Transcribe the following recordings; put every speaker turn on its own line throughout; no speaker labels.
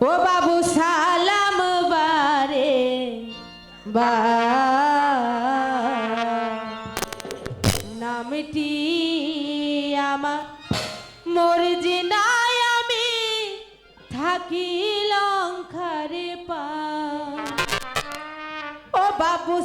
ও বাবু সালাম বারে, বা। নামটি আমার মরজি নাই আমি থাকি লঙ্কারে পা। ও বাবু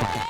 Bye.